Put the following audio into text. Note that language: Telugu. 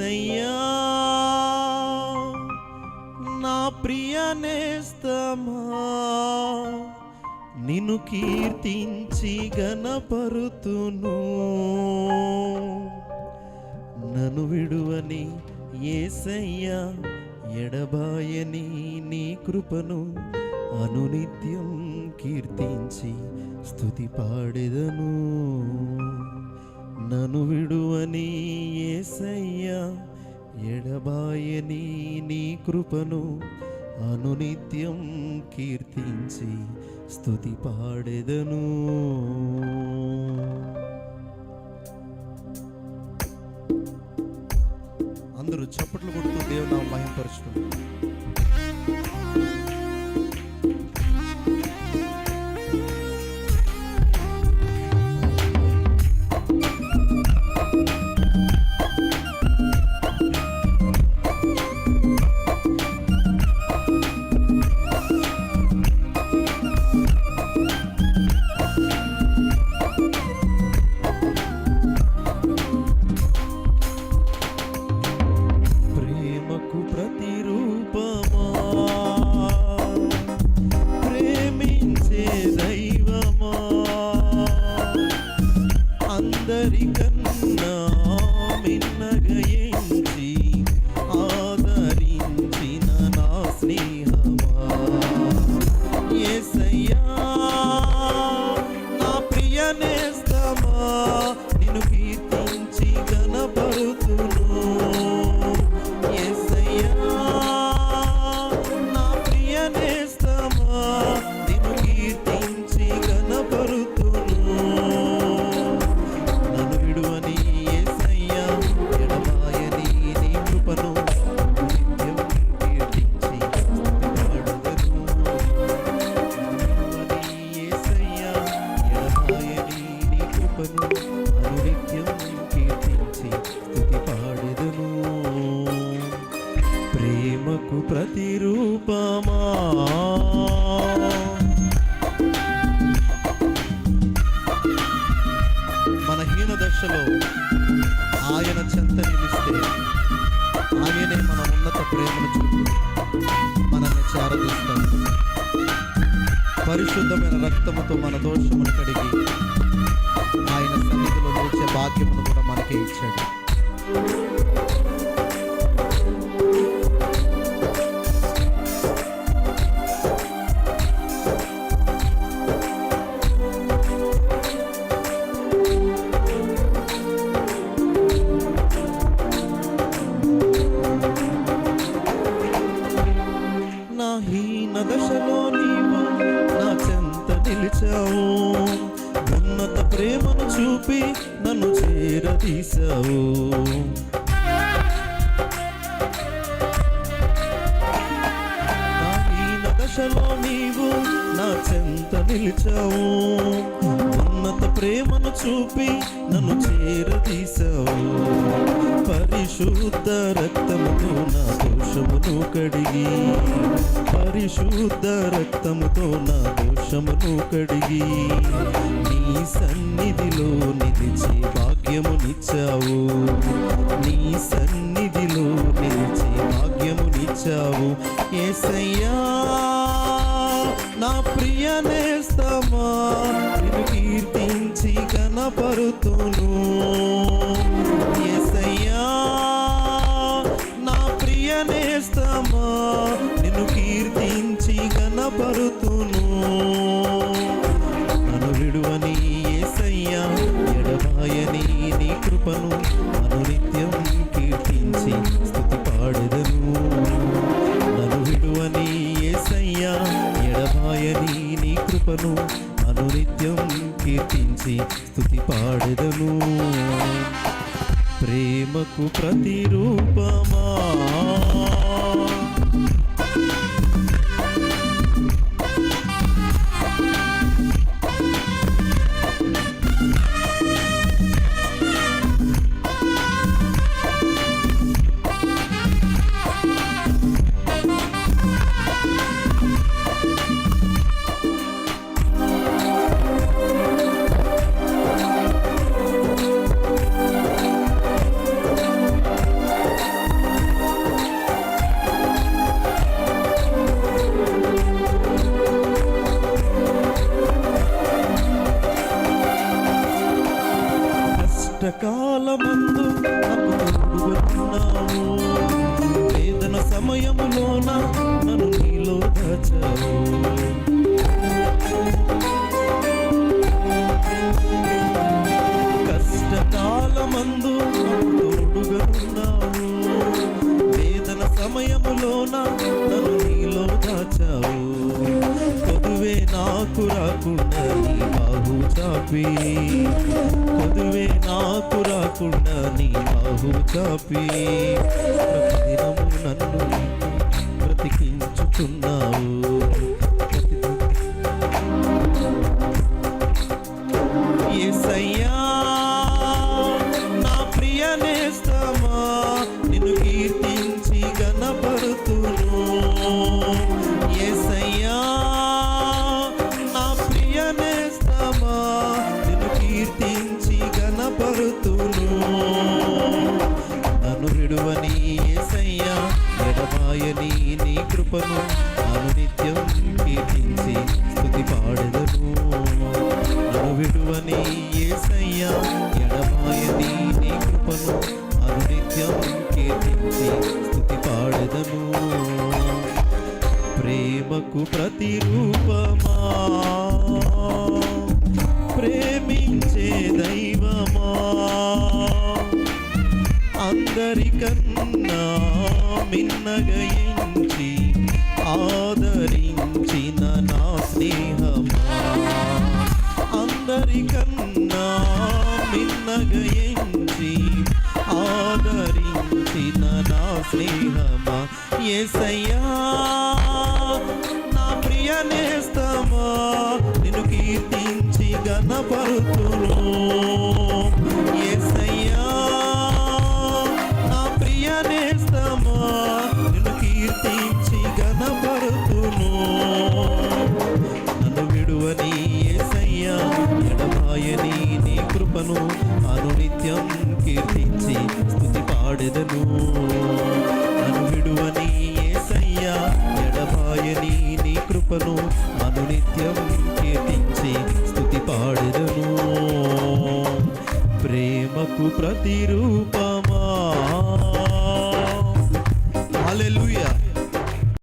ఏసయ్యా నా ప్రియ నేస్తమా నిన్ను కీర్తించి గణపరుతును నన్ను విడువని ఏసయ్యా ఎడబాయని నీ కృపను అనునిత్యం కీర్తించి స్థుతి పాడెదను నన్ను విడువని ఏసయ్యా ఎడబాయని నీ కృపను అనునిత్యం కీర్తించి స్థుతి పాడెదను. అందరూ చప్పట్లు కొడుతూ దేవుని మహింపరుచుకుంటారు అనునిత్యం కీర్తించి స్తుతి పాడెదను ప్రేమకు ప్రతిరూపమా మన హీన దశలో ఆయన చెంత నిలిస్తే ఆయనే మన ఉన్నత ప్రేమను చూపి మనల్ని చేరదీస్తాడు పరిశుద్ధమైన రక్తముతో మన దోషమును కడిగి భాగ్యమును కూడా మనకే ఇచ్చాడు. ప్రేమను చూపి నన్ను చేరదీశావు. నా దశలో నీవు నా చెంత నిలిచావు. ఉన్నత ప్రేమను చూపి నన్ను చేరదీశావు. పరిశుద్ధ రక్తముతో నా దోషమును కడిగి పరిశుద్ధ రక్తముతో నా దోషమును కడిగి నీ సన్నిధిలో నిలిచి భాగ్యమునిచ్చావు. నీ సన్నిధిలో నిలిచి భాగ్యమునిచ్చావు. ఏసయ్యా కనపరుతును ఎసయ్యా నా ప్రియ నేస్తమా నిన్ను కీర్తించి గణపరుతును నన్ను విడువని యేసయ్యా ఎడబాయని నీ కృపను అనునిత్యం కీర్తించి స్థుతి పాడెదను. నన్ను విడువని యేసయ్యా ఎడబాయని నీ కృపను అనునిత్యం కీర్తించి స్థుతి పాడెదను. ప్రేమకు ప్రతిరూపమా? కష్టకాలమందు నాకు వేదన సమయములోన నన్ను నీలో దాచావు. నాకు రాకుండా నీ బాహు చాపి. కొదువే నాకు రాకుండా నీ బాహు చాపి. ప్రతిదినము నన్ను బ్రతికించుతున్నావు కృపను అనునిత్యం కీర్తించి స్థుతి పాడదను అను విడువని యేసయ్యా ఎడమాయని నీ కృపను అనునిత్యం కీర్తించి స్థుతి పాడదను. ప్రేమకు ప్రతిరూపమా ప్రేమించే దైవమా అందరికన్నా మిన్నగయించి ఆదరించిన నా స్నేహమా? అందరికన్నా మిన్నగయించి ఆదరించిన నా స్నేహమా? ఎసయ్యా అనునిత్యం కీర్తించి స్థుతి పాడెదను. ప్రేమకు ప్రతిరూపమా